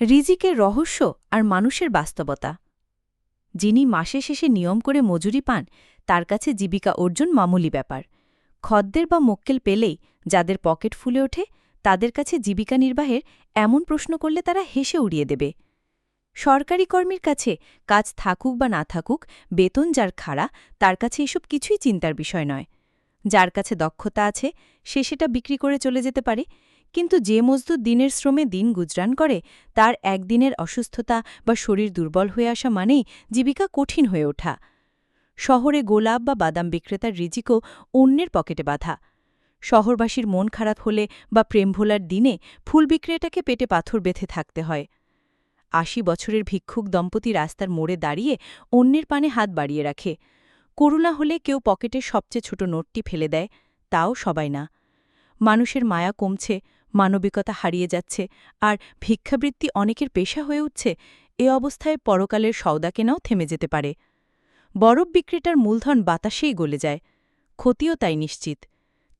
রিজিকের রহস্য আর মানুষের বাস্তবতা। যিনি মাসে শেষে নিয়ম করে মজুরি পান, তার কাছে জীবিকা অর্জন মামুলি ব্যাপার। খদ্দের বা মক্কেল পেলেই যাদের পকেট ফুলে ওঠে, তাদের কাছে জীবিকা নির্বাহের এমন প্রশ্ন করলে তারা হেসে উড়িয়ে দেবে। সরকারি কর্মীর কাছে কাজ থাকুক বা না থাকুক, বেতন যার খাড়া, তার কাছে এসব কিছুই চিন্তার বিষয় নয়। যার কাছে দক্ষতা আছে, সে সেটা বিক্রি করে চলে যেতে পারে কিন্তু যে মজদুর দিনের শ্রমে দিন গুজরান করে, তার একদিনের অসুস্থতা বা শরীর দুর্বল হয়ে আসা মানেই জীবিকা কঠিন হয়ে ওঠা। শহরে গোলাপ বা বাদাম বিক্রেতার রিজিকও অন্যের পকেটে বাধা। শহরবাসীর মন খারাপ হলে বা প্রেম ভোলার দিনে ফুল বিক্রেতাকে পেটে পাথর বেঁধে থাকতে হয়। আশি বছরের ভিক্ষুক দম্পতি রাস্তার মোড়ে দাঁড়িয়ে অন্যের পানে হাত বাড়িয়ে রাখে। করুণা হলে কেউ পকেটের সবচেয়ে ছোট নোটটি ফেলে দেয়, তাও সবাই না। মানুষের মায়া কমছে মানবিকতা হারিয়ে যাচ্ছে। আর ভিক্ষাবৃত্তি অনেকের পেশা হয়ে উঠছে, এ অবস্থায় পরকালের সওদা কেনাও থেমে যেতে পারে। বরফ বিক্রেতার মূলধন বাতাসেই গলে যায়। ক্ষতিও তাই নিশ্চিত।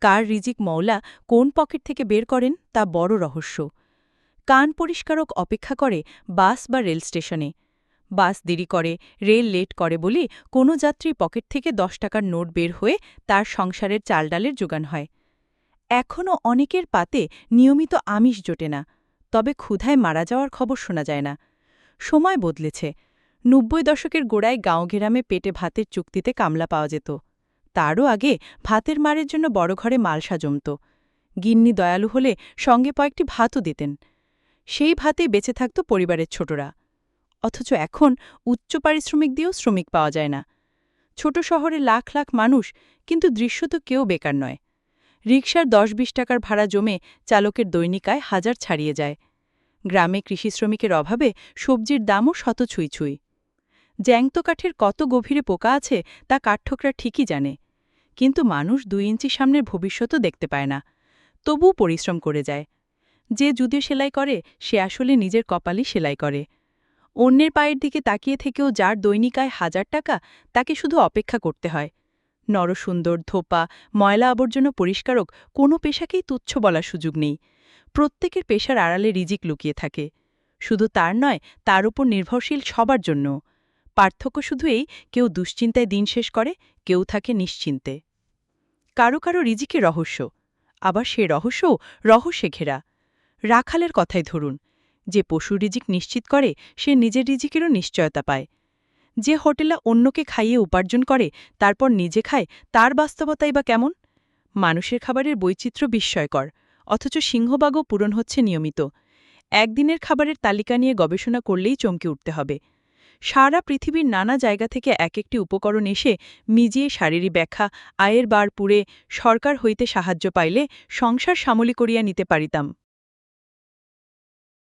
কার রিজিক মওলা কোন পকেট থেকে বের করেন তা বড় রহস্য। কান পরিষ্কারক অপেক্ষা করে বাস বা রেল স্টেশনে। বাস দেরি করে, রেল লেট করে বলে কোনো যাত্রী পকেট থেকে দশ টাকার নোট বের হয়ে তার সংসারের চালডালের যোগান হয়। এখনও অনেকের পাতে নিয়মিত আমিষ জোটে না, তবে ক্ষুধায় মারা যাওয়ার খবর শোনা যায় না। সময় বদলেছে। নব্বই দশকের গোড়ায় গাঁও ঘেরামে পেটে ভাতের চুক্তিতে কামলা পাওয়া যেত। তারও আগে ভাতের মারের জন্য বড় ঘরে মালসা জমত। গিন্নি দয়ালু হলে সঙ্গে কয়েকটি ভাতও দিতেন। সেই ভাতে বেঁচে থাকত পরিবারের ছোটরা। অথচ এখন উচ্চ পারিশ্রমিক দিয়েও শ্রমিক পাওয়া যায় না। ছোট শহরে লাখ লাখ মানুষ, কিন্তু দৃশ্য তো কেউ বেকার নয়। রিকশার দশ বিশ টাকার ভাড়া জমে চালকের দৈনিকায় হাজার ছাড়িয়ে যায়। গ্রামে কৃষি শ্রমিকের অভাবে সবজির দামও শত ছুঁই ছুঁই। জ্যাংতো কাঠের কত গভীরে পোকা আছে তা কাঠঠোকরা ঠিকই জানে, কিন্তু মানুষ দুই ইঞ্চি সামনের ভবিষ্যতও দেখতে পায় না, তবুও পরিশ্রম করে যায়। যে যুদে সেলাই করে, সে আসলে নিজের কপালই সেলাই করে। অন্যের পায়ের দিকে তাকিয়ে থেকেও যার দৈনিকায় হাজার টাকা, তাকে শুধু অপেক্ষা করতে হয়। নরসুন্দর ধোপা, ময়লা আবর্জনা পরিষ্কারক কোনো পেশাকেই তুচ্ছ বলার সুযোগ নেই। প্রত্যেকের পেশার আড়ালে রিজিক লুকিয়ে থাকে। শুধু তার নয়, তার উপর নির্ভরশীল সবার জন্য। পার্থক্য শুধু এই, কেউ দুশ্চিন্তায় দিন শেষ করে, কেউ থাকে নিশ্চিন্তে। কারও কারও রিজিকে রহস্য, আবার সে রহস্যও রহস্যে ঘেরা। রাখালের কথাই ধরুন, যে পশু রিজিক নিশ্চিত করে, সে নিজের রিজিকেরও নিশ্চয়তা পায়। যে হোটেলে অন্যকে খাইয়ে উপার্জন করে, তারপর নিজে খায়, তার বাস্তবতাই বা কেমন? মানুষের খাবারের বৈচিত্র্য বিস্ময়কর, অথচ সিংহবাগও পূরণ হচ্ছে নিয়মিত। একদিনের খাবারের তালিকা নিয়ে গবেষণা করলেই চমকে উঠতে হবে। সারা পৃথিবীর নানা জায়গা থেকে এক একটি উপকরণ এসে মিজিয়ে শারীরিক ব্যাখ্যা, আয়ের বার পুড়ে সরকার হইতে সাহায্য পাইলে সংসার সামলি করিয়া নিতে পারিতাম।